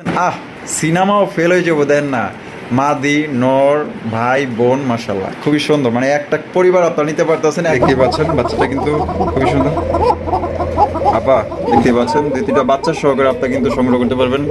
আহ, সিনেমাও ফেল হয়ে যাব, দেন না। মাদি, নর, ভাই, বোন মাসাল্লাহ খুবই সুন্দর। মানে একটা পরিবার আপনার নিতে পারতেছেন দেখতে পাচ্ছেন, বাচ্চাটা কিন্তু খুবই সুন্দর। আপা দেখতে পাচ্ছেন দ্বিতীয়টা বাচ্চা সহকারে আপনারা কিন্তু সংগ্রহ করতে পারবেন।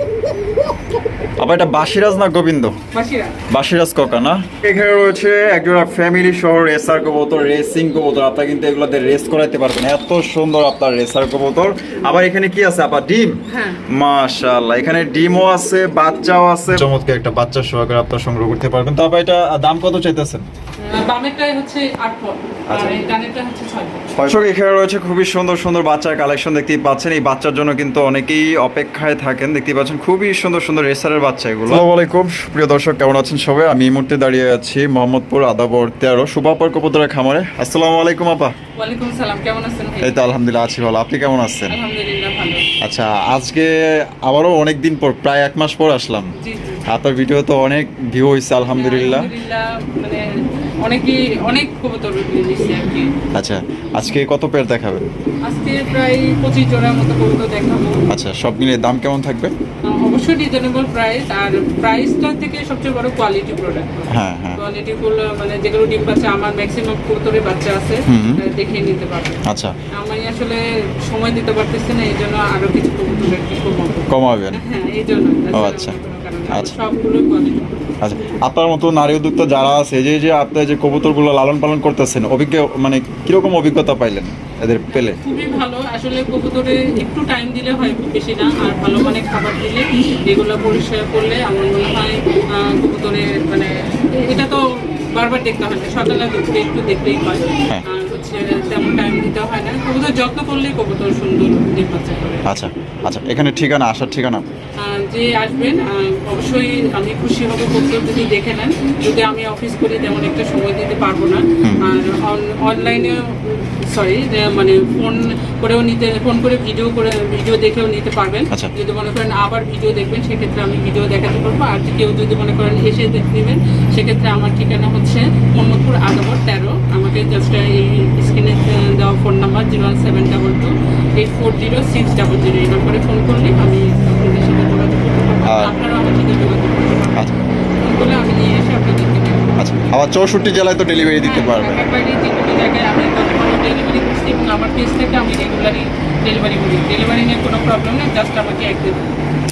আবার এটা বাসিরাজ না গোবিন্দ? বাসিরা বাসিরাজ কোকা না? এখানে রয়েছে একজোড়া ফ্যামিলি সহ রেসার কবুতর রেসিং কবুতর। আপনারা কিন্তু এগুলোতে রেস করাইতে পারবেন এত সুন্দর আপনার রেসার কবুতর। আবার এখানে কি আছে? আপনার ডিম? হ্যাঁ। মাশাআল্লাহ এখানে ডিমও আছে বাচ্চাও আছে। চমৎকার একটা বাচ্চা সহকারে আপনার সংগ্রহ করতে পারবেন। তবে এটা দাম কত চাইতেছেন? বামেরটাই হচ্ছে আট পর আর আচ্ছা। দর্শক এখানে রয়েছে খুবই সুন্দর সুন্দর বাচ্চার কালেকশন দেখতেই পাচ্ছেন। এই বাচ্চার জন্য কিন্তু অনেকেই অপেক্ষায় থাকেন। দেখতেই পাচ্ছেন খুবই সুন্দর সুন্দর রেসারের বাচ্চা এগুলো। আসসালামু আলাইকুম। প্রিয় দর্শক কেমন আছেন সবাই? আমি এই মুহূর্তে দাঁড়িয়ে আছি মোহাম্মদপুর আদাবর তেরো সুবাপর কপুতরের খামারে। আসসালামু আলাইকুম আপা। ওয়ালাইকুম সালাম কেমন আছেন এই তো আলহামদুলিল্লাহ আছি ভালো। আপনি কেমন আছেন? আলহামদুলিল্লাহ ভালো। আচ্ছা আজকে আবারও অনেক দিন পর প্রায় এক মাস পর আসলাম। জি জি। আপনার ভিডিও তো অনেক ভিউ হয়েছে আলহামদুলিল্লাহ। আলহামদুলিল্লাহ মানে অনেকই অনেক কবুতর দিচ্ছি আর কি। আচ্ছা আজকে কত পেয়ার দেখাবেন আজকে প্রায় পঁচিশ জনের মতো কবুতর দেখাবো। আচ্ছা সব মিলিয়ে দাম কেমন থাকবে? অবশ্যই রিজনেবল প্রাইস আর প্রাইসটা থেকে সবচেয়ে বড় কোয়ালিটি প্রোডাক্ট হ্যাঁ হ্যাঁ। কোয়ালিটি গুলো মানে যেগুলো ডিম বাচ্চা আমার ম্যাক্সিমাম কবুতরের বাচ্চা আছে। দেখে নিতে পারবে। আচ্ছা। আমি আসলে সময় দিতে পারতেছি না এই জন্য আরও কিছু কবুতর কমাবেন। হ্যাঁ এই জন্য। ও, আচ্ছা। আচ্ছা। আচ্ছা আপনার মতো নারী উদ্যোক্তা যারা আছে যে যে আপনি যে কবুতরগুলো লালন পালন করতেছেন অভিজ্ঞ মানে কীরকম অভিজ্ঞতা পাইলেন এদের পেলে? খুবই ভালো। আসলে কবুতরে একটু টাইম দিলে হয় খুব বেশি না আর ভালো মানে খাবার দিলে এগুলো পরিষ্কার করলে আমার মনে হয় কবুতরে মানে এটা তো বারবার দেখতে হয় না সকালে দুপুরে একটু দেখতেই হয়। হ্যাঁ। আর হচ্ছে তেমন টাইম দিতে হয় না। কবুতর যত্ন করলেই কবুতর সুন্দর ডিম বাচ্চা করে। আচ্ছা আচ্ছা এখানে ঠিকানা আসার ঠিকানা? যে আসবেন অবশ্যই আমি খুশি হব কবুতর যদি দেখে নেন। যদি আমি অফিস করি তেমন একটা সময় দিতে পারব না। আর অনলাইনে সরি মানে ফোন করেও নিতে ফোন করে ভিডিও করে ভিডিও দেখেও নিতে পারবেন। আচ্ছা। যদি মনে করেন আবার ভিডিও দেখবেন সেক্ষেত্রে আমি ভিডিও দেখাতে পারব। আর কেউ যদি মনে করেন এসে দেখে নেবেন সেক্ষেত্রে আমার ঠিকানা হচ্ছে মোহাম্মদপুর আদাবর তেরো। আমাকে জাস্ট এই স্ক্রিনে phone number zero one seven double two eight four zero six double zero. এই নম্বরে ফোন করলে আমি আপনাদের সাথে যোগাযোগ করতে পারব। আর- আপনারা আমার সাথে যোগাযোগ করতে পারবেন। আচ্ছা। ফোন করলে আমি নিয়ে এসে আপনাদেরকে আচ্ছা আবার চৌষট্টি জেলায় তো ডেলিভারি দিতে পারবেন। জায়গায় আমি ডেলিভারি করছি এবং আমার পেজ থেকে আমি রেগুলারই ডেলিভারি করি। ডেলিভারি নিয়ে কোনো প্রবলেম নেই জাস্ট আমাকে একদিন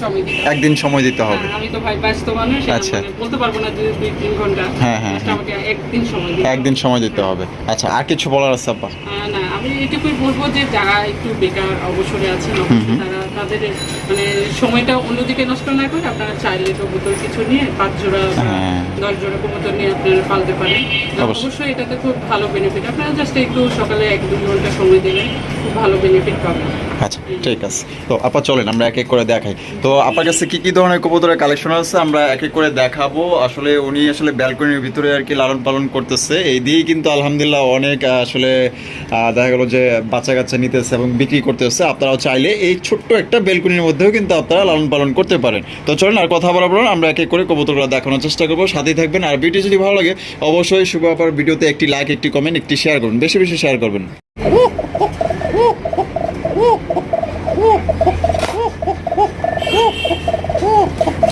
সময় দিতে একদিন সময় দিতে হবে। হ্যাঁ, আমি তো ভাই ব্যস্ত মানুষ আচ্ছা। বলতে পারব না দুই দুই তিন ঘণ্টা। হ্যাঁ, হ্যাঁ, হ্যাঁ। আমাকে একদিন সময় দিতে একদিন সময় দিতে হবে। আচ্ছা আর কিছু বলার আছে আপা না আমি এটুকুই বলব যে যারা একটু বেকার অবসরে আছেন তারা তাদের মানে সময়টা অন্যদিকে নষ্ট না করে আপনারা চাইলে কবুতর কিছু নিয়ে পাঁচ জোড়া হ্যাঁ। দশ জোড়া কবুতর নিয়ে আপনারা পালতে পারেন। অবশ্যই। এটাতে খুব ভালো বেনিফিট আপনারা জাস্ট একটু সকালে এক দুই ঘণ্টা সময় দেবেন খুব ভালো বেনিফিট পাবেন। আচ্ছা ঠিক আছে। তো আপা চলেন আমরা এক এক করে দেখাই। তো আপনার কাছে কি কি ধরনের কবুতরের কালেকশন আছে আমরা এক এক করে দেখাবো। আসলে উনি আসলে ব্যালকনির ভিতরে আর কি লালন পালন করতেছে। এই দিয়েই কিন্তু আলহামদুলিল্লাহ অনেক আসলে দেখা গেলো যে বাচ্চা কাচ্চা নিতেছে এবং বিক্রি করতেছে। আপনারাও চাইলে এই ছোট্ট একটা বেলকনির মধ্যেও কিন্তু আপনারা লালন পালন করতে পারেন। তো চলেন আর কথা বলা বলুন আমরা এক এক করে কবুতরগুলো দেখানোর চেষ্টা করব। সাথেই থাকবেন। আর ভিডিও যদি ভালো লাগে অবশ্যই শুভ আপার ভিডিওতে একটি লাইক একটি কমেন্ট একটি শেয়ার করুন। বেশি বেশি শেয়ার করবেন।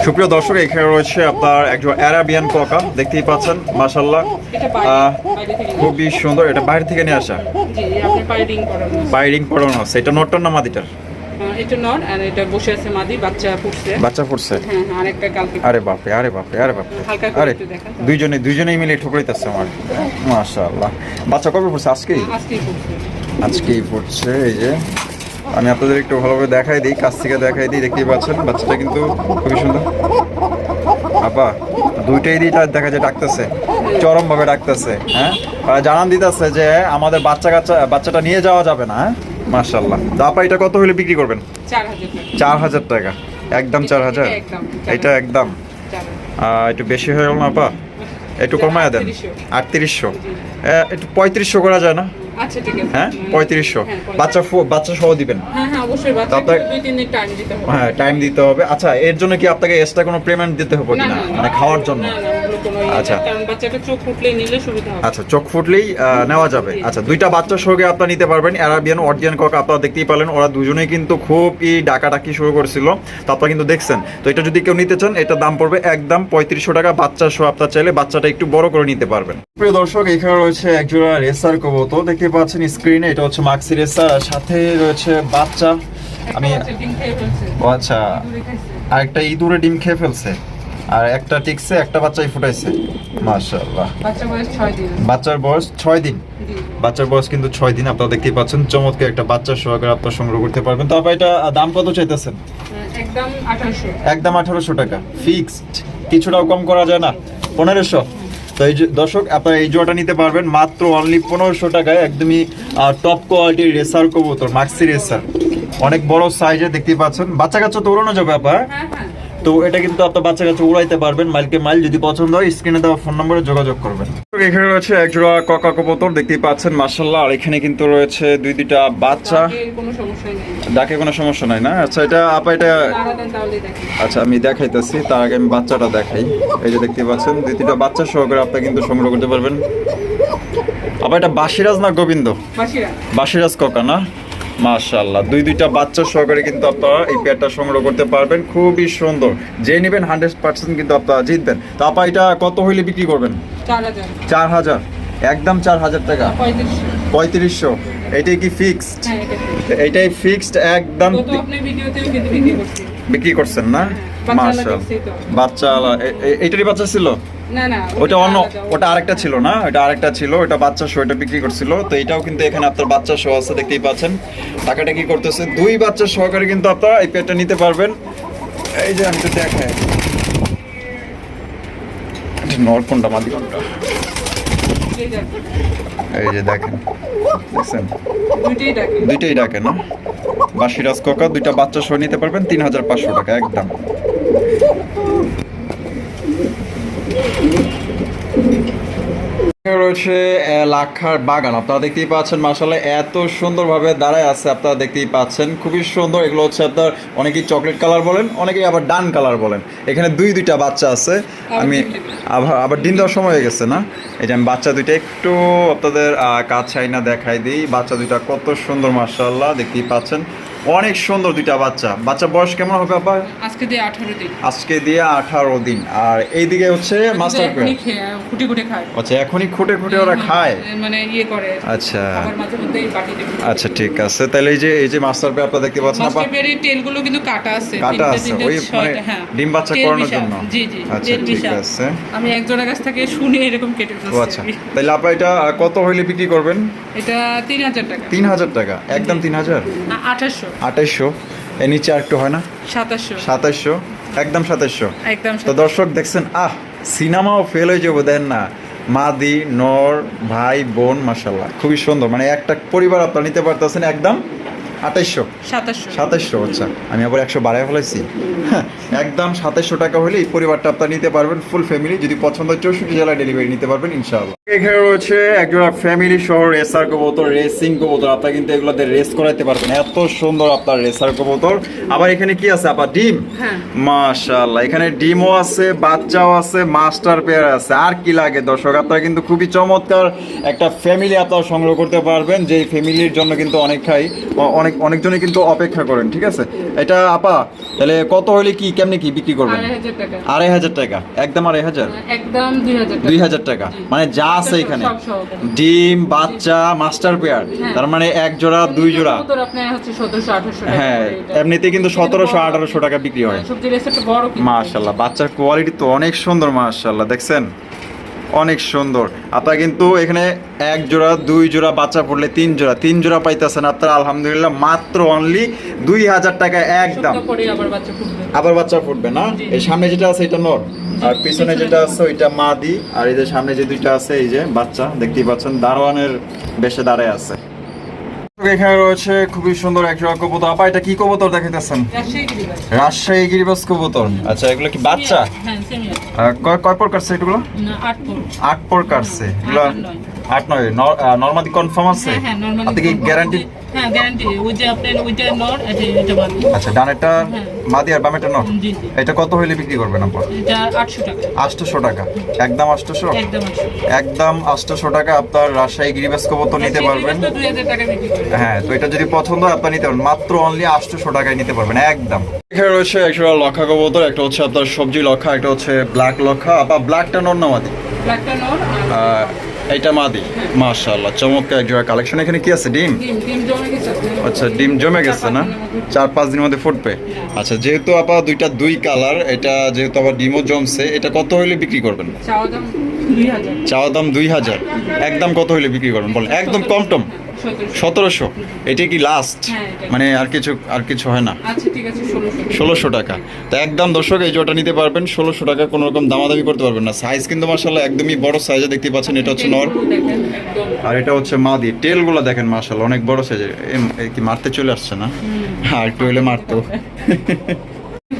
সুপ্রিয় দর্শক এখানে রয়েছে আপনার একজন অ্যারাবিয়ান ককা দেখতেই পাচ্ছেন নিয়ে খুবই সুন্দর এটা বাইরে থেকে নিয়ে আসা। বাইরিং পড়ানো সেটা এটা নটর না মাদিটার? এটা নর আর এটা বসে আছে মাদি বাচ্চা ফুটছে বাচ্চা পড়ছে? হ্যাঁ হ্যাঁ আরেকটা কালকে আরে বাপরে আরে বাপরে আরে বাপরে। হালকা করে আরে একটু দেখান দুইজনে দুইজনেই মিলে ঠুকরাইতেছে আমার। মাশাআল্লাহ। বাচ্চা কবে পড়ছে? আজকেই? আজকেই ফুটছে আজকেই পড়ছে এই যে। আমি আপনাদের একটু ভালোভাবে দেখাই দিই কাছ থেকে দেখাই দিই দেখতেই পাচ্ছেন বাচ্চাটা কিন্তু খুবই সুন্দর। আপা দুইটাই দিটা দেখা যায় ডাকতেছে। চরম ভাবে ডাকতেছে হ্যাঁ? আর জানান দিতেছে যে আমাদের বাচ্চা কাচ্চা বাচ্চাটা নিয়ে যাওয়া যাবে না হ্যাঁ? মার্শাল্লাহ তো আপা এটা কত হলে বিক্রি করবেন? চার হাজার টাকা। একদম চার হাজার এটা একদম, একটু বেশি হয়ে গেল না আপা? একটু কমায় দেন। আটত্রিশশো। একটু পঁয়ত্রিশশো করা যায় না? আচ্ছা ঠিক আছে। হ্যাঁ। পঁয়ত্রিশশো। হ্যাঁ। বাচ্চা বাচ্চা সহ দিবেন? হ্যাঁ হ্যাঁ টাইম দিতে হবে। হ্যাঁ টাইম দিতে হবে। আচ্ছা এর জন্য কি আপনাকে এক্সট্রা কোনো পেমেন্ট দিতে হবে কিনা? না। মানে খাওয়ার জন্য? আচ্ছা। কারণ বাচ্চাটা চোখ ফুটলেই নিলে সুবিধা হবে। আচ্ছা চোখ ফুটলেই নেওয়া যাবে। আচ্ছা দুইটা বাচ্চার সঙ্গে আপনারা নিতে পারবেন অ্যারাবিয়ান অরিজিয়ান কক আপনারা দেখতেই পারলেন ওরা দুজনেই কিন্তু খুবই ডাকাডাকি শুরু করেছিল। তো আপনারা কিন্তু দেখছেন। তো এটা যদি কেউ নিতে চান এটা দাম পড়বে একদম পঁয়ত্রিশশো টাকা। বাচ্চা সহ আপনার চাইলে বাচ্চাটা একটু বড় করে নিতে পারবেন। প্রিয় দর্শক এখানে রয়েছে একজোড়া রেসার কবুতর। দেখতে পাচ্ছেন স্ক্রিনে এটা হচ্ছে মাক্সি রেসার। আর সাথে রয়েছে বাচ্চা। আমি আচ্ছা। ইঁদুরে খাইছে। আর একটা ইঁদুরে ডিম খেয়ে ফেলছে। আর একটা টিকছে একটা বাচ্চাই ফুটাইছে। মাশাআল্লাহ। বাচ্চা বয়স ছয় দিন। বাচ্চার বয়স ছয় দিন। বাচ্চার বয়স কিন্তু ছয় দিন আপনারা দেখতেই পাচ্ছেন চমৎকার একটা বাচ্চার সহকারে আপনারা সংগ্রহ করতে পারবেন। তারপর এটা দাম কত চাইতেছেন? একদম আঠারোশো। টাকা। ফিক্সড। কিছুটাও কম করা যায় না। পনেরোশো। তো এই যে দর্শক আপনারা এই জোড়াটা নিতে পারবেন মাত্র অনলি পনেরোশো টাকায় একদমই টপ কোয়ালিটির রেসার কবুতর মাক্সি রেসার অনেক বড় সাইজে দেখতেই পাচ্ছেন। বাচ্চা কাচ্চা তো উড়ানো যাবে আপা। হ্যাঁ হ্যাঁ। তো এটা কিন্তু আপনার বাচ্চা কাছে উড়াইতে পারবেন মাইলকে মাইল যদি পছন্দ হয় স্ক্রিনে দেওয়া ফোন নম্বরে যোগাযোগ করবেন। এখানে রয়েছে এক জোড়া ককা কবুতর দেখতেই পাচ্ছেন মার্শাল্লাহ আর এখানে কিন্তু রয়েছে দুই দুইটা বাচ্চা। সমস্যা ডাকে কোনো সমস্যা নাই না? আচ্ছা এটা আপা এটা আচ্ছা আমি দেখাইতেছি তার আগে আমি বাচ্চাটা দেখাই। এই যে দেখতে পাচ্ছেন দুই তিনটা বাচ্চা সহকারে আপনি কিন্তু সংগ্রহ করতে পারবেন। আবার এটা বাসিরাজ না গোবিন্দ? বাসিরা বাসিরাজ ককা না? মাশাআল্লাহ। দুই দুইটা বাচ্চা সহকারে কিন্তু আপনারা এই পেয়ারটা সংগ্রহ করতে পারবেন। খুবই সুন্দর। যে নেবেন হান্ড্রেড পার্সেন্ট কিন্তু আপনারা জিতবেন। তো আপা এটা কত হইলে বিক্রি করবেন? চার হাজার। একদম চার হাজার টাকা। পঁয়ত্রিশশো। এটাই কি ফিক্সড হ্যাঁ এটা ঠিক। এইটাই ফিক্সড একদম বিক্রি করছি বিক্রি করছেন না? বাচ্চা এইটারই বাচ্চা ছিল? ওটা অন্য ওটা আরেকটা ছিল না? ওটা আরেকটা ছিল ওটা বাচ্চা শো এটা বিক্রি করছিল। তো এটাও কিন্তু এখানে আপনার বাচ্চা শো আছে দেখতেই পাচ্ছেন। টাকাটা কি করতেছে? দুই বাচ্চা সহকারে কিন্তু আপনারা এই পেটটা নিতে পারবেন। এই যে আমি তো দেখাই। দুইটাই ডাকে। এই যে দেখেন। দেখছেন? দুইটাই ডাকে না? বাসিরাজ কোকা দুইটা বাচ্চা সহ নিতে পারবেন তিন হাজার পাঁচশো টাকা একদম। রয়েছে লাক্ষার বাগান। আপনারা দেখতেই পাচ্ছেন মাসাল্লাহ এত সুন্দরভাবে দাঁড়ায় আছে আপনারা দেখতেই পাচ্ছেন। খুবই সুন্দর এগুলো হচ্ছে আপনার অনেকেই চকলেট কালার বলেন অনেকেই আবার ডান কালার বলেন। এখানে দুই দুইটা বাচ্চা আছে। আমি আবার আবার ডিম দেওয়ার সময় হয়ে গেছে না? এই যে আমি বাচ্চা দুইটা একটু আপনাদের আহ, কাজ চাই না দেখাই দিই। বাচ্চা দুইটা কত সুন্দর মার্শাল্লাহ দেখতেই পাচ্ছেন। অনেক সুন্দর দুইটা বাচ্চা। বাচ্চা বয়স কেমন হবে আবার আজকে দিয়ে আঠারো দিন। আজকে দিয়ে আঠারো দিন। আর এইদিকে হচ্ছে মাস্টার এখনই খেয়ে খুঁটি খুঁটি খায়। আচ্ছা এখনই খুঁটে খুঁটে ওরা খায়? মানে ইয়ে করে। আচ্ছা। আবার মাঝে মধ্যে এই বাটিতে আচ্ছা ঠিক আছে। তাহলে এই যে এই যে মাস্টার পে আপনারা দেখতে পাচ্ছেন আপা মাস্টার বেরির তেলগুলো কিন্তু কাটা আছে। কাটা আছে, ওই মানে হ্যাঁ। ডিম বাচ্চা করানোর জন্য? জি জি আচ্ছা, ঠিক আছে। আমি একজনের কাছ থেকে শুনে এরকম কেটে ফেলছি। আচ্ছা। তাহলে আপা এটা কত হইলে বিক্রি করবেন? এটা তিন হাজার টাকা। তিন হাজার টাকা। একদম তিন হাজার? আঠাশশো আঠাইশশো। এর নিচে আর একটু হয় না? সাতাশশো। সাতাশশো একদম সাতাশশো একদম তো দর্শক দেখছেন আহ সিনেমাও ফেল হয়ে যাব দেন না। মাদি নর ভাই বোন মাসাল্লাহ খুবই সুন্দর। মানে একটা পরিবার আপনারা নিতে পারতেছেন একদম আঠাইশশো সাতাশশো সাতাইশশো আচ্ছা। আমি আবার একশো বাড়ায় ফেলাইছি। হ্যাঁ, একদম সাতাইশশো টাকা হলে এই পরিবারটা আপনার নিতে পারবেন ফুল ফ্যামিলি যদি পছন্দ হয় চৌষট্টি জেলায় ডেলিভারি নিতে পারবেন ইনশাআল্লাহ। এখানে রয়েছে একজোড়া ফ্যামিলি সহ রেসার কবুতর রেসিং কবুতর। আপনার কিন্তু এগুলোতে রেস করাইতে পারবেন। এত সুন্দর আপনার রেসার কবুতর। আবার এখানে কি আছে আপনার ডিম? হ্যাঁ। মাশাআল্লাহ এখানে ডিমও আছে বাচ্চাও আছে মাস্টার পেয়ার আছে। আর কি লাগে দর্শক? আপনারা কিন্তু খুবই চমৎকার একটা ফ্যামিলি আপনারা সংগ্রহ করতে পারবেন। যেই ফ্যামিলির জন্য কিন্তু অনেকটাই অনেক অনেকজনই কিন্তু অপেক্ষা করেন ঠিক আছে? এটা আপা তাহলে কত হলে কি কেমনে কি বিক্রি করবেন? আড়াই হাজার টাকা। একদম আড়াই হাজার? একদম দুই হাজার টাকা। মানে যা আছে এখানে। ডিম বাচ্চা মাস্টার পেয়ার। হ্যাঁ। তার মানে এক জোড়া দুই জোড়া। হ্যাঁ এমনিতে কিন্তু সতেরোশো আঠারোশো টাকা বিক্রি হয়। রেসিপি মাশাল্লাহ বাচ্চার কোয়ালিটি তো অনেক সুন্দর মাশাল্লাহ দেখছেন? অনেক সুন্দর। আপনারা কিন্তু এখানে এক জোড়া দুই জোড়া বাচ্চা পড়লে তিন জোড়া তিন জোড়া পাইতেছেন আপনারা আলহামদুলিল্লাহ মাত্র অনলি দুই হাজার টাকা একদম। আবার বাচ্চা ফুটবে। না? এই সামনে যেটা আছে এটা নর। আর পিছনে পিছনে যেটা আছে ওইটা মাদি। আর এই যে সামনে যে দুইটা আছে এই যে বাচ্চা দেখতেই পাচ্ছেন দারোয়ানের বেশে দাঁড়ায় আছে। এখানে রয়েছে খুবই সুন্দর এক জোড়া কবুতর। আপা এটা কি কবুতর দেখাইতেছেন? রাজশাহী গিরিবাস। কবুতর। আচ্ছা এগুলো কি বাচ্চা? হ্যাঁ সেমি আছে আহ, কয় কয় পর কাটছে এগুলো? আট পর কাটছে এগুলো আট নয়। নর্মাদি কনফার্ম আছে? হ্যাঁ হ্যাঁ আপনি কি গ্যারান্টি হ্যাঁ গ্যারান্টি ওই যে আপনার ওইটা নর এটা এটা আচ্ছা ডানেরটা হ্যাঁ। মাদি আর বামেরটা নর? এটা কত হইলে বিক্রি করবেন আপনার এটা আটশো টাকা। আটশোশো টাকা। একদম আটশোশো একদম আটশো। একদম আটশোশো টাকা আপনার রাজশাহী গিরিবাস কবুতর নিতে পারবেন। হ্যাঁ তো এটা যদি পছন্দ হয় আপনি নিতে পারবেন। মাত্র অনলি আটশোশো টাকায় নিতে পারবেন একদম। এখানে রয়েছে একটা লক্ষা কবুতর একটা হচ্ছে আপনার সবজি লক্ষা একটা হচ্ছে ব্ল্যাক লক্ষা। আবার ব্ল্যাকটা নর না মাদি? ব্ল্যাকটা নর এটা মাদি। মাশাআল্লাহ চমৎকার এক জোড়া কালেকশন এখানে কি আছে ডিম? ডিম ডিম জমে গেছে। আচ্ছা ডিম জমে গেছে না? চার পাঁচ দিনের মধ্যে ফুটবে। আচ্ছা যেহেতু আপা দুইটা দুই কালার এটা যেহেতু আবার ডিমও জমছে এটা কত হইলে বিক্রি করবেন? চাওয়া দাম দুই হাজার। চাওয়া দাম দুই হাজার। একদম কত হইলে বিক্রি করবেন? বলেন একদম কম টম। সতেরোশো। এটা কি লাস্ট হ্যাঁ, মানে আর কিছু আর কিছু হয় না? আচ্ছা ষোলোশো। টাকা। তো একদম দর্শক এই জোটা নিতে পারবেন ষোলোশো টাকা কোনো রকম দামাদামি করতে পারবেন না। সাইজ কিন্তু মার্শাল্লাহ একদমই বড় সাইজে দেখতে পাচ্ছেন এটা হচ্ছে নর। আর এটা হচ্ছে মাদি টেলগুলো দেখেন মার্শাল্লাহ অনেক বড় সাইজের কি মারতে চলে আসছে না? হ্যাঁ একটু হইলে মারতো।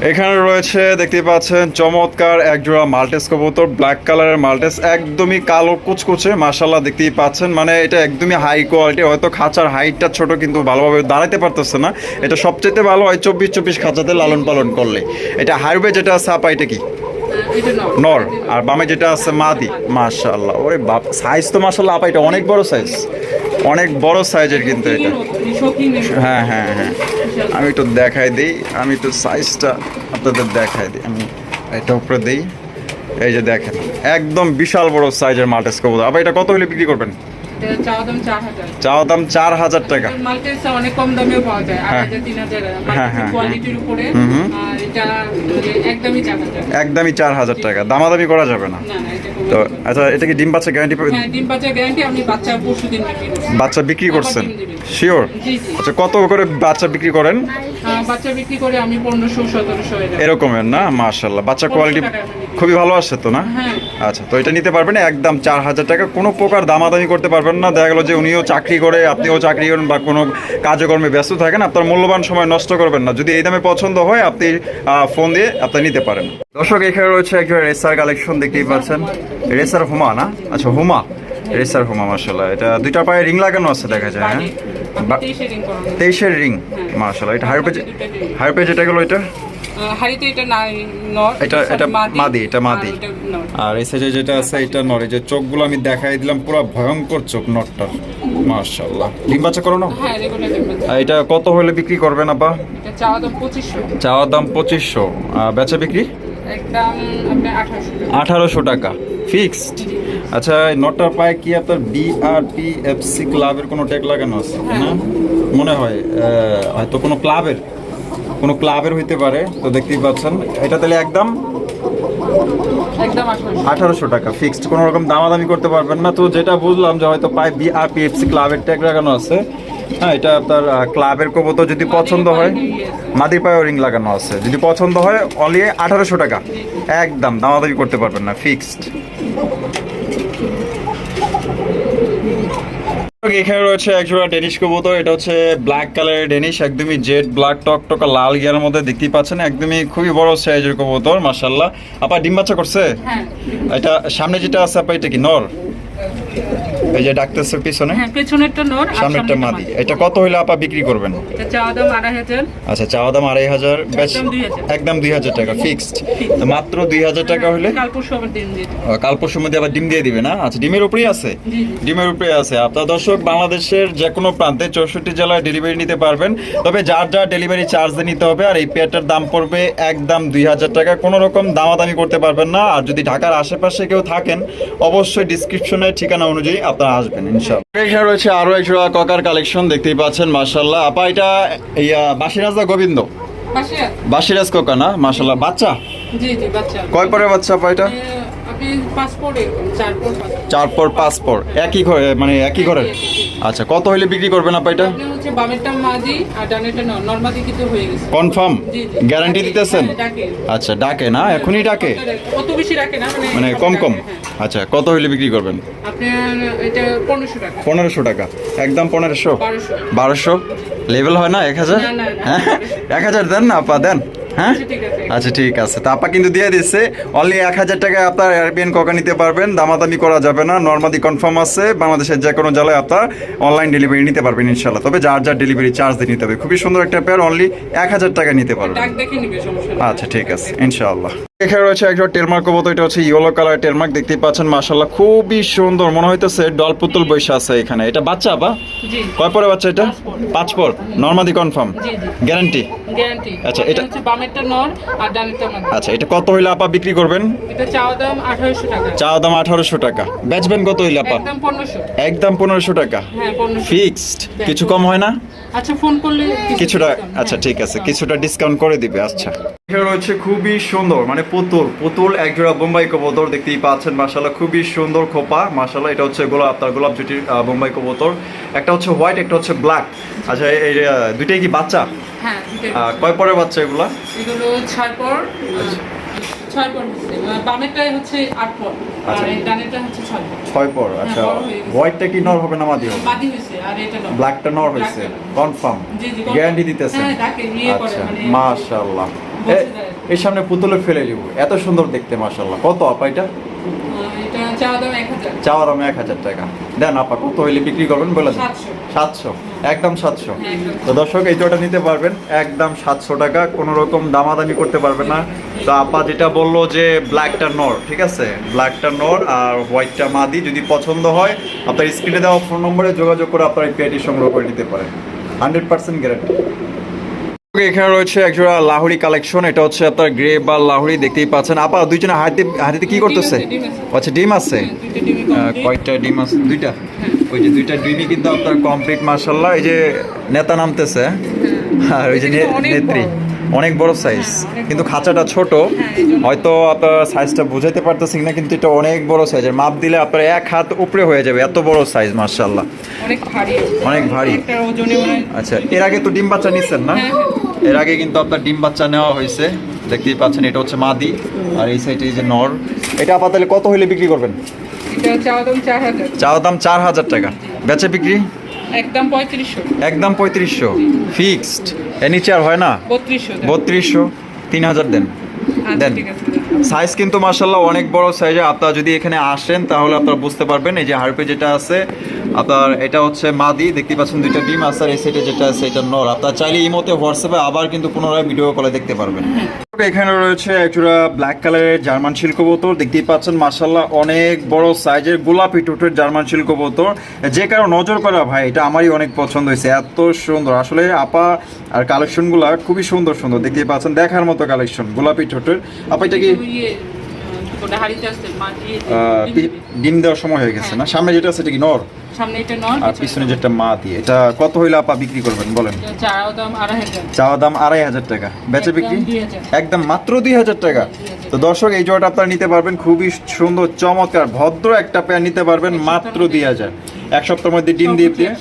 এখানে রয়েছে দেখতে পাচ্ছেন, চমৎকার এক জোড়া মাল্টেস কবুতর ব্ল্যাক কালারের মাল্টেস, একদমই কালো কুচকুচে মাশাল্লাহ দেখতেই পাচ্ছেন। মানে এটা একদমই হাই কোয়ালিটি হয়তো খাঁচার হাইটটা ছোট কিন্তু ভালোভাবে দাঁড়াতে পারতেছে না। এটা সবচেয়ে ভালো হয় চব্বিশ চব্বিশ খাঁচাতে লালন পালন করলে। এটা হাইওয়ে যেটা আছে, আপা, এটা কি? নর। নর আর বামে যেটা আছে, মাদি মাশাল্লাহ ওরে বাপ সাইজ তো মাশাল্লাহ আপা, এটা অনেক বড় সাইজ অনেক বড় সাইজের কিন্তু এটা। হ্যাঁ হ্যাঁ হ্যাঁ। আমি একটু দেখাই দিই। আমি একটু সাইজটা আপনাদের দেখাই দিই। আমি এটা উপরে দিই। এই যে দেখেন একদম বিশাল বড় সাইজের মাল্টেস কবুতর আবার এটা কত হলে বিক্রি করবেন? চাওয়া দাম চার হাজার। দাম টাকা। অনেক কম পাওয়া যায় হ্যাঁ। হ্যাঁ, হ্যাঁ, মানে একদমই চার হাজার। টাকা। দামাদামি করা যাবে না তো আচ্ছা এটা কি ডিম বাচ্চা গ্যারান্টি হ্যাঁ ডিম বাচ্চা গ্যারান্টি আপনি বাচ্চা পরশু দিন বিক্রি করছেন। বাচ্চা বিক্রি করছেন। শিওর আচ্ছা কত করে বাচ্চা বিক্রি করেন? বাচ্চা বিক্রি করে আমি পনেরোশো সতেরোশো এরকম। এরকমের না? মাশাল্লাহ বাচ্চা কোয়ালিটি খুবই ভালো আসছে তো না? হ্যাঁ। আচ্ছা তো এটা নিতে পারবেন একদম চার হাজার টাকা। কোনো প্রকার দামাদামি করতে পারবেন না। দেখা গেলো যে উনিও চাকরি করে আপনিও চাকরি করেন বা কোনো কাজকর্মে ব্যস্ত থাকেন আপনার মূল্যবান সময় নষ্ট করবেন না। যদি এই দামে পছন্দ হয় আপনি ফোন দিয়ে আপনি নিতে পারেন। দর্শক এখানে রয়েছে একজন রেসার কালেকশন দেখতেই পাচ্ছেন। রেসার হুমা না? আচ্ছা হুমা। রেসার হুমা মার্শাল্লাহ এটা দুইটা পায়ে রিং লাগানো আছে দেখা যায় হ্যাঁ? রিং তেইশের রিং মার্শাল্লাহ এটা হাইপে হাইপে গেলো এটা? হাড়িতে এটা নাই নর এটা- এটা মাদি, এটা মাদি। আর এটা এই যেটা আছে এটা নর। এই যে চোখগুলো আমি দেখাই দিলাম পুরো ভয়ঙ্কর চোখ নরটার মার্শাল্লাহ ডিম বাচ্চা করো না? হ্যাঁ রেগুলার এটা কত হলে বিক্রি করবেন আপা এটা চাওয়া দাম পঁচিশশো। চাওয়ার দাম বেচা বিক্রি? একদম টাকা। ফিক্সড? আচ্ছা এই নটার পায়ে কি আপনার বিআরপি এফসি ক্লাবের কোনো ট্যাগ লাগানো আছে? না? মনে হয় হয়তো কোনো ক্লাবের কোনো ক্লাবের হইতে পারে তো দেখতেই পাচ্ছেন। এটা তাহলে একদম আঠারোশো। টাকা ফিক্সড কোনো রকম দামাদামি করতে পারবেন না। তো যেটা বুঝলাম যে হয়তো পায়ে বিআরপিএফসি ক্লাবের ট্যাগ লাগানো আছে। হ্যাঁ এটা আপনার ক্লাবের কবুতর যদি পছন্দ হয় মাদির পায়ে রিং লাগানো আছে। যদি পছন্দ হয় অনলি আঠারোশো টাকা। একদম দামাদামি করতে পারবেন না ফিক্সড এখানে রয়েছে একজোড়া ডেনিশ কবুতর এটা হচ্ছে ব্ল্যাক কালারের ডেনিশ একদমই জেড ব্ল্যাক টক টকা লাল গিয়ার মধ্যে দেখতেই পাচ্ছেন একদমই খুবই বড় সাইজের কবুতর মাশাল্লাহ আপা ডিম বাচ্চা করছে? হ্যাঁ এটা সামনে যেটা আছে আপা এটা কি নর? এই যে পিছনে। হ্যাঁ পেছনেরটা নর আর সামনেরটা মাদি। এটা কত হইলে আপা বিক্রি করবেন? এটা চাওয়া দাম আড়াই হাজার। আচ্ছা চাওয়া দাম বেশ একদম 2000 দুই হাজার। টাকা ফিক্সড মাত্র দুই হাজার টাকা হলে কাল পরশু আবার দিন দিয়ে কাল পরশুর মধ্যে আবার ডিম দিয়ে দিবে না? আচ্ছা ডিমের উপরেই আছে? ডিমের উপরে আছে। আপনার দর্শক বাংলাদেশের যে কোনো প্রান্তে চৌষট্টি জেলায় ডেলিভারি নিতে পারবেন। তবে যার যার ডেলিভারি চার্জ নিতে হবে আর এই পেয়ারটার দাম পড়বে একদম দুই হাজার টাকা। কোনো রকম দামাদামি করতে পারবেন না। আর যদি ঢাকার আশেপাশে কেউ থাকেন অবশ্যই ডিসক্রিপশনের ঠিকানা অনুযায়ী আপনারা আসবেন ইনশাল্লাহ এখানে রয়েছে আরও এক জোড়া ককার কালেকশন দেখতেই পাচ্ছেন মার্শাল্লাহ আপা এটা ইয়া বাসিরাজা গোবিন্দ? বাসিরাজ কোকা না? মার্শাল্লাহ বাচ্চা? জি জি বাচ্চা। কয় পরে বাচ্চা আপা এটা? এ, আপনি পাসপোর্ট চার পর পাসপোর্ট চার পর পাঁচ পর একই ঘরে মানে একই ঘরের আচ্ছা কত হইলে বিক্রি করবেন আপা এটা? হয়ে কনফার্ম? গ্যারান্টি দিতেছেন? হ্যাঁ, আচ্ছা ডাকে না? এখনই ডাকে? মানে মানে কম কম? আচ্ছা কত হইলে বিক্রি করবেন? পনেরোশো টাকা। একদম পনেরোশো? বারোশো। লেভেল হয় না এক হাজার। হ্যাঁ এক হাজার দেন না আপা দেন। হ্যাঁ? আচ্ছা, ঠিক আছে। আচ্ছা তা আপা কিন্তু দিয়ে দিচ্ছে অনলি এক হাজার টাকায় আপনার এয়ারবিএন কোকা নিতে পারবেন? দামাদামি করা যাবে না। নর্মাদি কনফার্ম আছে। বাংলাদেশের যে কোনো জেলায় আপনার অনলাইন ডেলিভারি নিতে পারবেন ইনশাল্লাহ তবে যার যার ডেলিভারি চার্জ দিয়ে নিতে হবে। খুবই সুন্দর একটা পেয়ার অনলি এক হাজার টাকা নিতে পারবেন। আচ্ছা ঠিক আছে। ইনশাআল্লাহ। এখানে রয়েছে একটা টেলমার্ক কবুতর এটা হচ্ছে ইয়েলো কালার টেলমার্ক দেখতে পাচ্ছেন মাশাআল্লাহ খুবই সুন্দর মনে হইতেছে ডল পুতুল বৈশা আছে এখানে। এটা বাচ্চা বা জি। কয় পরে বাচ্চা এটা? পাঁচ পর। নর্মাদি কনফার্ম জি জি। গ্যারান্টি গ্যারান্টি আচ্ছা, এটা- আচ্ছা এটা কত হইলে আপা বিক্রি করবেন? চাওয়া দাম আঠারোশো টাকা। বেচবেন কত হইলে আপা? একদম পনেরোশো। টাকা। হ্যাঁ ফিক্সড কিছু কম হয় না? আচ্ছা ফোন করলে কিছুটা হ্যাঁ। আচ্ছা ঠিক আছে। কিছুটা ডিসকাউন্ট করে দিবে আচ্ছা। এখানে রয়েছে খুবই সুন্দর মানে পুতুল। পুতুল একজোড়া বোম্বাই কবুতর দেখতেই পাচ্ছেন মাশাল্লাহ খুবই সুন্দর খোপা। মাশাল্লাহ এটা হচ্ছে গোলাপ আপনার গোলাপ জুটির বোম্বাই কবুতর। একটা হচ্ছে হোয়াইট একটা হচ্ছে ব্ল্যাক। আচ্ছা এই দুইটাই কি বাচ্চা? হ্যাঁ আহ, কয় পরে বাচ্চা এগুলা? এগুলো ছয় পর আচ্ছা। ছয় পর বামেরটাই হচ্ছে আট পর আর আচ্ছা। এই ডানেরটা হচ্ছে ছয় পর ছয় পর আচ্ছা। হয়ে গেছে। হোয়াইটটা কি নর হবে না মাদি হবে? মাদি আর এটা নর। ব্ল্যাকটা নর হয়েছে। কনফার্ম জি, জি, গ্যারান্টি দিতেছে। হ্যাঁ, ডাকে, নিয়ে করে, আচ্ছা মানে- মাশাআল্লাহ। এই সামনে পুতুলে ফেলে দিব। এত সুন্দর দেখতে মাশাআল্লাহ। কত আপা এটা? চাওয়া দাম এক হাজার। টাকা। দেন আপা কত হইলে বিক্রি করবেন বলে দেন? সাতশো। সাতশো? একদম সাতশো। হ্যাঁ, তো দর্শক এই জোটা নিতে পারবেন। একদম সাতশো টাকা কোনো রকম দামাদামি করতে পারবেন না। তো আপা যেটা বলল যে ব্ল্যাকটা নর ঠিক আছে? ব্ল্যাকটা নর আর হোয়াইটটা মাদি যদি পছন্দ হয় আপনার স্ক্রিনে দেওয়া ফোন নম্বরে যোগাযোগ করে আপনার এই পেয়ারটি সংগ্রহ করে নিতে পারেন। হান্ড্রেড পার্সেন্ট গ্যারান্টি এখানে রয়েছে একজোড়া লাহুরি কালেকশন এটা হচ্ছে আপনার গ্রে বা লাহুরি দেখতেই পাচ্ছেন। আপা দুইজনে হাতে হাতে কি করতেছে? আচ্ছা ডিম আছে? হ্যাঁ। কয়টা ডিম আছে? দুইটা? ওই যে দুইটা ডিমই কিন্তু আপনার কমপ্লিট মার্শাল্লাহ এই যে নেতা নামতেছে আর ওই যে নেত্রী। অনেক বড় সাইজ হ্যাঁ, কিন্তু খাঁচাটা ছোট। হ্যাঁ। হয়তো আপনার সাইজটা বুঝাইতে পারতেছি না কিন্তু এটা অনেক বড় সাইজের মাপ দিলে আপনার এক হাত উপরে হয়ে যাবে। এত বড় সাইজ মার্শাল্লাহ অনেক ভারী। অনেক ভারী। হয় আচ্ছা এর আগে তো ডিম বাচ্চা নিচ্ছেন না? হ্যাঁ, এর আগে কিন্তু আপনার ডিম বাচ্চা নেওয়া হয়েছে। দেখতেই পাচ্ছেন এটা হচ্ছে মাদি আর এই সাইডে যে নর। এটা আপাতত কত হইলে বিক্রি করবেন? এটা চাওয়া দাম চার হাজার। টাকা। বেচে বিক্রি? একদম পঁয়ত্রিশশো। একদম পঁয়ত্রিশশো। ফিক্সড। এর নিচে আর হয় না? বত্রিশশো বত্রিশশো তিন হাজার দেন। ঠিক দেন। সাইজ কিন্তু মার্শাল্লাহ অনেক বড় সাইজে আপনার যদি এখানে আসেন, তাহলে আপনারা বুঝতে পারবেন, এই যে হারপে যেটা আছে, আপনার এটা হচ্ছে মাদি। দেখতে পাচ্ছেন দুইটা ডিম আছে এই সাইডে যেটা আছে, এটা নর। আপনার চাইলে এই মতে হোয়াটসঅ্যাপে আবার কিন্তু পুনরায় ভিডিও কলে দেখতে পারবেন। এখানে রয়েছে একটা ব্ল্যাক কালারের জার্মান শিল্ক বোতল দেখতেই পাচ্ছেন মার্শাল্লাহ অনেক বড় সাইজের গোলাপি টুটের জার্মান শিল্ক বোতল যে কারও নজর করা, ভাই, এটা আমারই অনেক পছন্দ হয়েছে। এত সুন্দর। আসলে আপা আর কালেকশনগুলা খুবই সুন্দর সুন্দর। দেখতেই পাচ্ছেন, দেখার মতো কালেকশন গোলাপি ঠোঁটের। আপা, এটা কি ডিম দেওয়ার সময় হয়ে গেছে না? সামনে যেটা আছে এটা কি নর? সামনে এটা নন আর পিছনে যেটা মা দিয়ে এটা কত হইলে আপা বিক্রি করবেন বলেন? দাম আড়াই হাজার। চাওয়া দাম আড়াই হাজার টাকা। বেচে বিক্রি? একদম মাত্র দুই হাজার টাকা। তো দর্শক এই জোড়াটা আপনারা নিতে পারবেন। খুবই সুন্দর চমৎকার ভদ্র একটা পেয়ার নিতে পারবেন মাত্র দুই হাজার। এক সপ্তাহের মধ্যে ডিম দিয়ে দিয়ে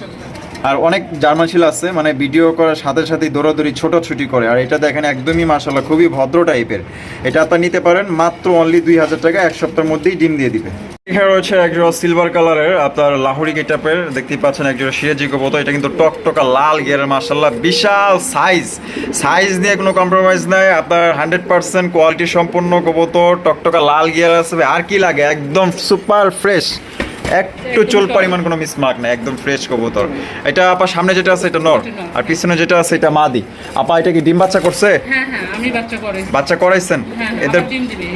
আর অনেক জার্মান শিল আছে মানে ভিডিও করার সাথে সাথে দৌড়াদৌড়ি, ছোটাছুটি করে। আর এটা দেখেন একদমই মাসাল্লাহ খুবই ভদ্র টাইপের। এটা আপনার নিতে পারেন, মাত্র অনলি দুই হাজার টাকা, এক সপ্তাহের মধ্যেই ডিম দিয়ে দিবে এখানে রয়েছে একজোড়া সিলভার কালারের আপনার লাহোরি গেটাপের দেখতেই পাচ্ছেন একজোড়া সিরাজি কবুতর এটা কিন্তু টকটকা লাল গিয়ারের মাসাল্লাহ বিশাল সাইজ সাইজ নিয়ে কোনো কম্প্রোমাইজ নাই, আপনার হান্ড্রেড পার্সেন্ট কোয়ালিটি সম্পন্ন কবুতর টকটকা লাল গিয়ার আছে। আর কি লাগে? একদম সুপার ফ্রেশ একটু চুল পরিমাণ কোনো মিসমার্ক নাই একদম ফ্রেশ কবুতর। এটা আপা সামনে যেটা আছে এটা নর আর পিছনে যেটা আছে এটা মাদি। আপা এটা কি ডিম বাচ্চা করছে? হ্যাঁ হ্যাঁ আমি বাচ্চা করে বাচ্চা করাইছেন? হ্যাঁ, এদের।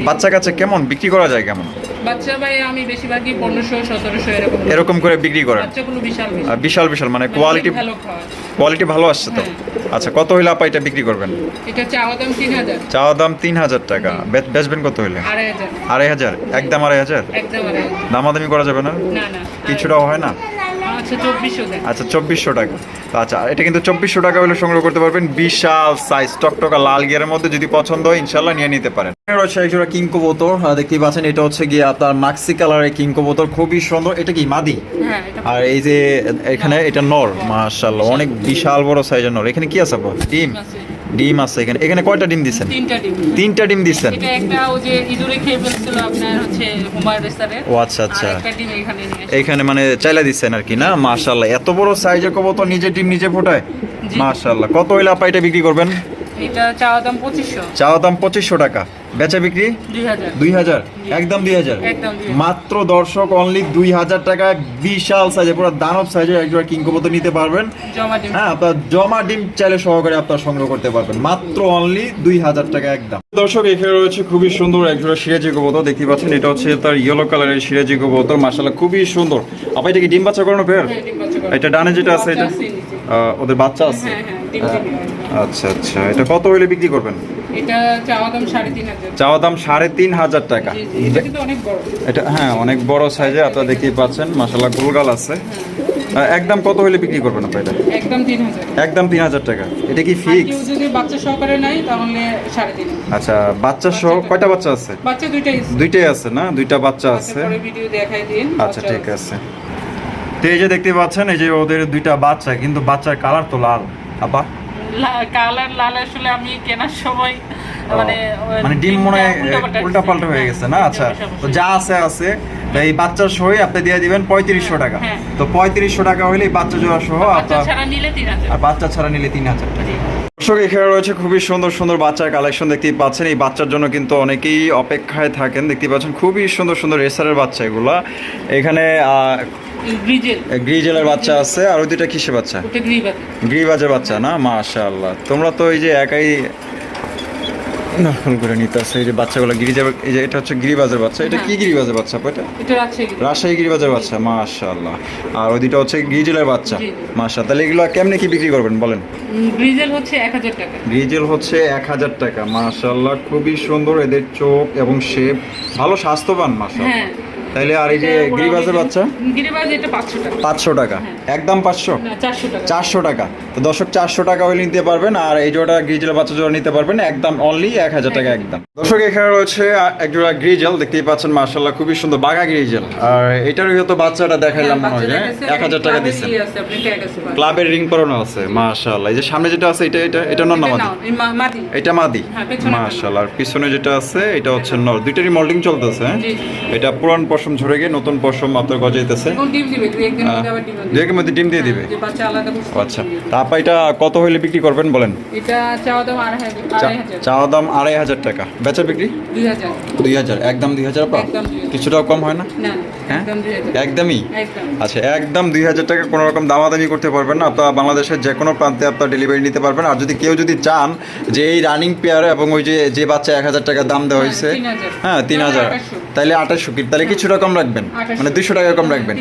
বাচ্চা কাছে কেমন? বিক্রি করা যায় কেমন? বাচ্চা ভাই আমি বেশিরভাগই এরকম এরকম করে বিক্রি করেন? বাচ্চাগুলো বিশাল বিশাল। বিশাল মানে মানে কোয়ালিটি ভালো খাওয়া কোয়ালিটি ভালো আসছে তো? আচ্ছা কত হইলে আপা এটা বিক্রি করবেন? এটা চাওয়া দাম তিন হাজার। চাওয়া দাম তিন হাজার টাকা। বেচবেন কত হইলে? আড়াই হাজার। একদম আড়াই হাজার। দামাদামি করা যাবে না? না না কিছুটাও হয় না? আচ্ছা চব্বিশশো আচ্ছা টাকা। আচ্ছা এটা কিন্তু চব্বিশশো টাকা হলে সংগ্রহ করতে পারবেন। বিশাল সাইজ টকটকা লাল গিয়ারের মধ্যে যদি পছন্দ হয় ইনশাল্লাহ নিয়ে নিতে পারেন। রয়েছে একজোড়া কিং কবুতর। আহ, দেখতেই পাচ্ছেন এটা হচ্ছে গিয়ে আপনার মাক্সি কালারের কিং কবুতর। খুবই সুন্দর। এটা কি মাদি? হ্যাঁ আর এই যে এখানে এটা নর মাশাল্লাহ অনেক বিশাল বড় সাইজের নর। এখানে কি আছে? ডিম? ডিম আছে। এখানে। এখানে কয়টা ডিম দিচ্ছেন তিনটা ডিম। তিনটা ডিম দিচ্ছেন এটা একটা ওই যে ইঁদুরে খেয়ে ফেলছিল আপনার হচ্ছে হুমায়ুন রেস্তারের ও আচ্ছা আচ্ছা। একটা ডিম এখানে মানে চাইলা দিচ্ছেন আর কি না? মাশাল্লাহ এত বড় সাইজের কবুতর নিজে ডিম নিজে ফোটায়? জি। কত হইলে আপা এটা বিক্রি করবেন? এটা চাওয়া দাম পঁচিশশো। চাওয়া দাম পঁচিশশো টাকা। বেচা বিক্রি? দুই হাজার। একদম দুই হাজার? মাত্র দর্শক অনলি দুই হাজার টাকা বিশাল সাইজে পুরো দানব সাইজে একজোড়া কিংকবত নিতে পারবেন। হ্যাঁ আপনার জমা ডিম চাইলে সহকারে আপনার সংগ্রহ করতে পারবেন। মাত্র অনলি দুই হাজার টাকা একদম। দর্শক এখানে রয়েছে খুবই সুন্দর একজোড়া সিরাজি কবুতর দেখতে পাচ্ছেন এটা হচ্ছে তার ইয়েলো কালারের সিরাজি কবুতর মাসাল্লাহ খুবই সুন্দর। আপা এটা কি ডিম বাচ্চা করানো ফের হ্যাঁ। এটা ডানে যেটা আছে এটা? ওদের বাচ্চা আছে? হ্যাঁ হ্যাঁ। আচ্ছা আচ্ছা। এটা কত হইলে বিক্রি করবেন? এটা চাওয়া দাম সাড়ে তিন হাজার। টাকা। এটা হ্যাঁ অনেক বড় সাইজে আপনারা দেখতেই পাচ্ছেন। মাসাল্লাহ গোলগাল আছে। একদম কত হইলে বিক্রি করবেন আপনার এটা? একদম তিন হাজার। একদম টাকা। এটা কি ফিক্স যদি বাচ্চা সহকারে তাহলে আচ্ছা বাচ্চা সহ কয়টা বাচ্চা আছে? বাচ্চা দুইটাই দুইটাই আছে না? দুইটা বাচ্চা আছে। ভিডিও দেখাই দিন আচ্ছা ঠিক আছে। তো এই যে দেখতে পাচ্ছেন এই যে ওদের দুইটা বাচ্চা কিন্তু বাচ্চার কালার তো লাল। আপা কালার লাল আসলে আমি কেনার সময় মানে মানে ডিম মনে উল্টা পাল্টা হয়ে গেছে না? আচ্ছা তো যা আছে আছে। এই বাচ্চা সহ আপনি দিয়ে দিবেন পঁয়ত্রিশশো টাকা। হ্যাঁ। তো পঁয়ত্রিশশো টাকা হইলে বাচ্চা জোড়া সহ আপনার আর বাচ্চা ছাড়া নিলে তিন হাজার টাকা। দর্শক এখানে রয়েছে খুবই সুন্দর সুন্দর বাচ্চার কালেকশন দেখতেই পাচ্ছেন। এই বাচ্চার জন্য কিন্তু অনেকেই অপেক্ষায় থাকেন। দেখতেই পাচ্ছেন খুবই সুন্দর সুন্দর রেসারের বাচ্চা এগুলা। এখানে গ্রিজেলের বাচ্চা আছে আর ওই দুইটা কিসে বাচ্চা। গ্রিবাজের বাচ্চা না? মাশাআল্লাহ। তোমরা তো এই যে একাই নকল করে নিতে আসছে এই যে বাচ্চাগুলো গিরিজা এই যে এটা হচ্ছে গিরিবাজের বাচ্চা। এটা কি গিরিবাজের বাচ্চা এটা? রাজশাহী গিরিবাজের বাচ্চা। মাশাআল্লাহ। আর ওই দুটো হচ্ছে গ্রিজেলের বাচ্চা। মাশা তাহলে এগুলো কেমনে কি বিক্রি করবেন বলেন? গ্রিজেল হচ্ছে এক হাজার টাকা। গ্রিজেল হচ্ছে এক হাজার টাকা মাশাআল্লাহ। খুবই সুন্দর এদের চোখ এবং শেপ ভালো স্বাস্থ্যবান মাশাআল্লাহ। হ্যাঁ তাইলে আর এই যে গিরিবাজের বাচ্চা? গিরিবাজ এটা পাঁচশো টাকা। পাঁচশো টাকা। একদম পাঁচশো? না চারশো টাকা। চারশো টাকা। তো দর্শক চারশো টাকা হলে নিতে পারবেন আর এই জোড়া গ্রিজেল বাচ্চা জোড়া নিতে পারবেন একদম অনলি এক হাজার টাকা একদম। দর্শক এখানে রয়েছে এক জোড়া গ্রিজেল দেখতেই পাচ্ছেন মার্শাল্লাহ খুবই সুন্দর বাঘা গ্রিজেল। আর এটারই হয়তো বাচ্চাটা দেখাইলাম মনে হয় হ্যাঁ? এক হাজার টাকা দিচ্ছেন দিচ্ছেন ক্লাবের রিং পরানো আছে মার্শাল্লাহ এই যে সামনে যেটা আছে এটা এটা এটা নর মাদি? এটা মাদি। হ্যাঁ, মার্শাল্লাহ আর পিছনে যেটা আছে এটা হচ্ছে নর। দুইটারই মোল্ডিং চলতেছে হ্যাঁ? এটা পুরান পশম ঝরে গিয়ে নতুন পশম আপনার গজাইতেছে। ডিম দুই মধ্যে ডিম দিয়ে দিবে? যে বাচ্চা আলাদা করছে আচ্ছা। তা আপা এটা কত হইলে বিক্রি করবেন বলেন? চাওয়া দাম আড়াই হাজার টাকা। বেচা বিক্রি? দুই হাজার। একদম দুই হাজার পা কিছুটাও কম হয় না? হ্যাঁ? একদমই? আচ্ছা একদম দুই হাজার টাকা কোনো রকম দামাদামি করতে পারবেন না। আপনারা বাংলাদেশের যে কোনো প্রান্তে আপনার ডেলিভারি নিতে পারবেন। আর যদি কেউ যদি চান যে এই রানিং পেয়ার এবং ওই যে যে বাচ্চা এক হাজার টাকা দাম দেওয়া হয়েছে হ্যাঁ তিন হাজার তাহলে 2800 তাহলে আঠাশশো কি? তাহলে কিছুটা কম রাখবেন। মানে দুইশো টাকা কম রাখবেন।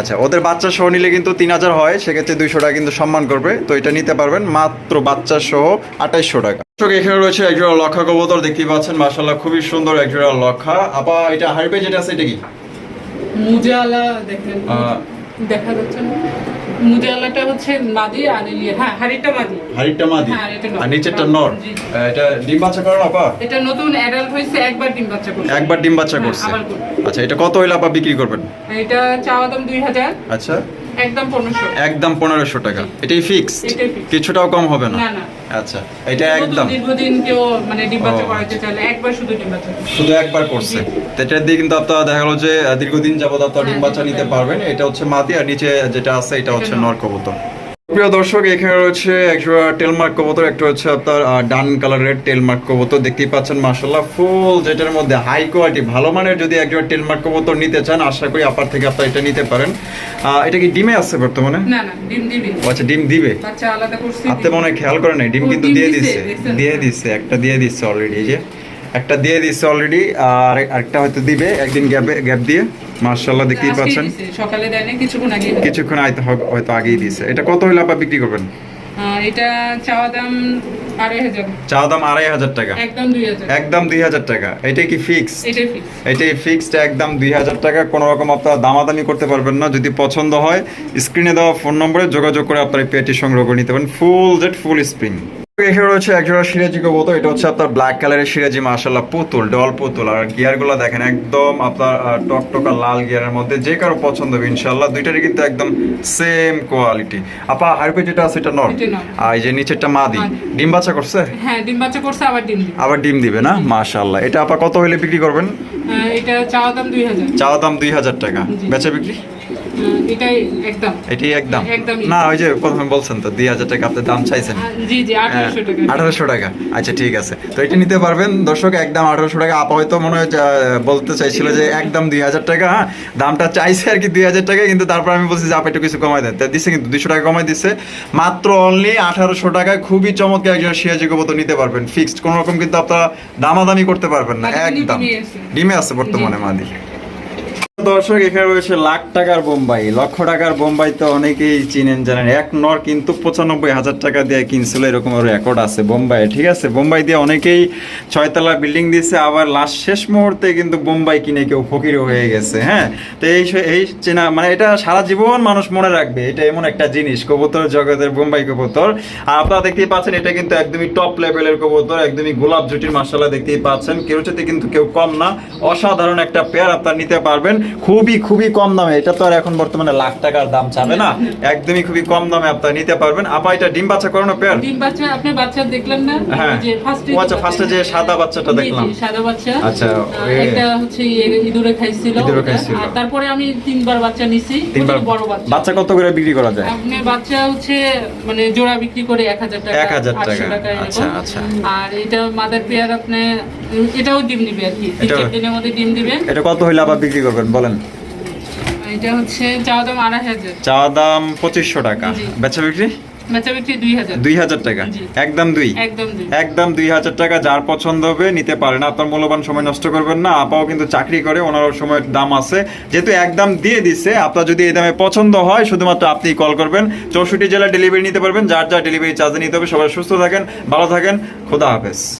আচ্ছা ওদের বাচ্চা সহ নিলে কিন্তু তিন হাজার হয় সেক্ষেত্রে দুইশো টাকা কিন্তু সম্মান করবে। তো এটা নিতে পারবেন মাত্র বাচ্চা সহ আঠাইশশো টাকা। দর্শক, এখানে রয়েছে একজোড়া লক্ষা কবুতর দেখতেই পাচ্ছেন মাসাল্লাহ খুবই সুন্দর একজোড়া লক্ষা। আপা এটা হাইপে যেটা আছে এটা কি? মুজালা দেখেন। দেখা যাচ্ছে না। মুজালাটা হচ্ছে মাদি আর ইয়ে হ্যাঁ হাড়িটা মাদি। হাড়িটা মাদি। হ্যাঁ। আর নিচেরটা নর। এটা ডিম বাচ্চা আপা এটা নতুন অ্যাডাল্ট হয়েছে একবার ডিম বাচ্চা করছে। একবার ডিম বাচ্চা হ্যাঁ, করছে। আচ্ছা এটা কত হইলে আপা বিক্রি করবেন? এটা চাওয়া দাম দুই হাজার। আচ্ছা। একদম পনেরোশো। টাকা। এটাই fixed। কিছুটাও কম হবে না? আচ্ছা এটা একদম? দীর্ঘদিন কেউ মানে ডিম বাচ্চা চাইলে একবার শুধু ডিম শুধু একবার করছে? এটা এটার দিয়ে কিন্তু আপনারা দেখা গেল যে দীর্ঘদিন যাবত আপনারা ডিম হ্যাঁ, বাচ্চা নিতে হ্যাঁ। পারবেন। এটা হচ্ছে মাদি আর নিচে যেটা আছে এটা হচ্ছে নর। নর কবুতর। প্রিয় দর্শক এখানে রয়েছে একটা টেলমার্ক কবুতর একটা হচ্ছে আপনার ডান কালারের টেলমার্ক কবুতর। দেখতেই পাচ্ছেন মার্শাল্লাহ ফুল যেটার মধ্যে হাই কোয়ালিটি ভালো মানের যদি একজন টেলমার্ক কবুতর নিতে চান আশা করি আপনার থেকে আপনারা এটা নিতে পারেন। আহ, এটা কি ডিমে আছে বর্তমানে? না না ডিম দিবি আচ্ছা ডিম দিবে? আপনি মনে হয় খেয়াল করেন নাই ডিম কিন্তু দিয়ে দিচ্ছে দিয়ে দিচ্ছে একটা দিয়ে দিচ্ছে অলরেডি যে। একটা দিয়ে দিচ্ছে অলরেডি আর আরেকটা হয়তো দিবে একদিন গ্যাপে গ্যাপ দিয়ে। মার্শাল্লাহ দেখতেই পাচ্ছেন। সকালে দেয়নি কিছুক্ষণ আগে কিছুক্ষণ হয়তো হয়তো আগেই দিছে এটা কত হলে আপনি বিক্রি করবেন? এটা চাওয়া দাম হাজার। দাম আড়াই হাজার টাকা? একদম দুই হাজার। টাকা। এটাই কি ফিক্স এটাই ফিক্স এটাই ফিক্সড একদম দুই হাজার টাকা। কোনো রকম আপনারা দামাদামি করতে পারবেন না। যদি পছন্দ হয় স্ক্রিনে দেওয়া ফোন নম্বরে যোগাযোগ করে আপনার পেটি সংগ্রহ করে নিতে পারেন। ফুল জেট ফুল স্প্রিং এখানে রয়েছে একজোড়া সিরাজি কবুতর এটা হচ্ছে আপনার ব্ল্যাক কালারের সিরাজি মাশাল্লাহ পুতুল ডল পুতুল। আর গিয়ারগুলো দেখেন একদম আপনার টকটকা লাল গিয়ারের মধ্যে যে কারও পছন্দ হবে ইনশাল্লাহ দুইটারই কিন্তু একদম সেম কোয়ালিটি আপা হারপে যেটা আছে এটা নর। আর এই যে নিচেরটা মাদি। ডিম বাচ্চা করছে? হ্যাঁ ডিম বাচ্চা করছে আবার ডিম দিবে। আবার ডিম দিবে না? মাশাল্লাহ এটা আপা কত হলে বিক্রি করবেন? এটা চাওয়া দাম দুই হাজার। চাওয়া দাম দুই হাজার টাকা। বেচা বিক্রি? এটাই একদম। এটাই একদম। না ওই যে প্রথমে বলছেন তো দুই হাজার টাকা আপনি দাম চাইছেন। জি জি আঠারোশো টাকা। আঠারোশো টাকা। আচ্ছা ঠিক আছে। তো এটা নিতে পারবেন। দর্শক একদম আঠারোশো টাকা। আপা হয়তো মনে হয় বলতে চাইছিল যে একদম দুই হাজার টাকা হ্যাঁ দামটা চাইছে আর কি দুই হাজার টাকা কিন্তু তারপর আমি বলছি যে আপা একটু কিছু কমাই দেন। দিচ্ছে কিন্তু দুশো টাকা কমাই দিচ্ছে মাত্র অনলি আঠারোশো টাকায় খুবই চমৎকার একজন কবুতর নিতে পারবেন। ফিক্সড। কোনো রকম কিন্তু আপনারা দামাদামি করতে পারবেন না। একদম। ডিমে আছে। ডিমে আছে বর্তমানে মাদি। দর্শক, এখানে রয়েছে লাখ টাকার বোম্বাই। লক্ষ টাকার বোম্বাই তো অনেকেই চিনেন, জানেন। এক নর কিন্তু পঁচানব্বই হাজার টাকা দিয়ে কিনছিল, এরকম রেকর্ড আছে বোম্বাই ঠিক আছে? বোম্বাই দিয়ে অনেকেই ছয়তলা বিল্ডিং দিছে আবার লাস্ট শেষ মুহূর্তে কিন্তু বোম্বাই কিনে কেউ ফকির হয়ে গেছে হ্যাঁ? তো এই এই চেনা মানে এটা সারা জীবন মানুষ মনে রাখবে, এটা এমন একটা জিনিস, কবুতর জগতের বোম্বাই কবুতর। আর আপনারা দেখতেই পাচ্ছেন, এটা কিন্তু একদমই টপ লেভেলের কবুতর, একদমই গোলাপ জুটির মাসালা দেখতেই পাচ্ছেন। কেউ চাইতে কিন্তু কেউ কম না, অসাধারণ একটা পেয়ার আপনারা নিতে পারবেন। খুবই খুবই কম দামে। এটা তো আর এখন বর্তমানে লাখ টাকার দাম চাবে না। একদমই খুবই কম দামে আপনারা নিতে পারবেন। আপা এটা ডিম বাচ্চা করানো পেয়ার ডিম বাচ্চা আপনি বাচ্চা দেখলেন না। হ্যাঁ। যে ফার্স্টে ও আচ্ছা, এ যে সাদা বাচ্চাটা দেখলাম। সাদা বাচ্চা। আচ্ছা, একটা হচ্ছে ইয়ে- ইঁদুরে খাইছিল। আর তারপরে আমি তিনবার বাচ্চা নিছি। তিনবার বড় বাচ্চা। বাচ্চা কত করে বিক্রি করা যায়? আপনি বাচ্চা হচ্ছে মানে জোড়া বিক্রি করে এক হাজার টাকা 1000 800 টাকা, আচ্ছা, আচ্ছা। আর এটা মাদার পেয়ার আপনি এটাও ডিম দিবে আর কি। তিন দিনের মধ্যে ডিম দিবে। এটা কত হইলে আবার বিক্রি করবেন? বলেন। এটা হচ্ছে চাওয়া দাম আড়াই হাজার। চাওয়া দাম পঁচিশশো টাকা। বেচা বিক্রি? দুই হাজার। টাকা। একদম দুই। একদম দুই। হাজার টাকা। যার পছন্দ হবে নিতে পারেন আপনার মূল্যবান সময় নষ্ট করবেন না। আপাও কিন্তু চাকরি করে ওনারও সময়ের দাম আছে। যেহেতু একদম দিয়ে দিছে আপনার যদি এই দামে পছন্দ হয় শুধুমাত্র আপনি কল করবেন। চৌষট্টি জেলা ডেলিভারি নিতে পারবেন। যার যার ডেলিভারি চার্জ নিতে হবে সবাই সুস্থ থাকেন ভালো থাকেন। খোদা হাফেজ।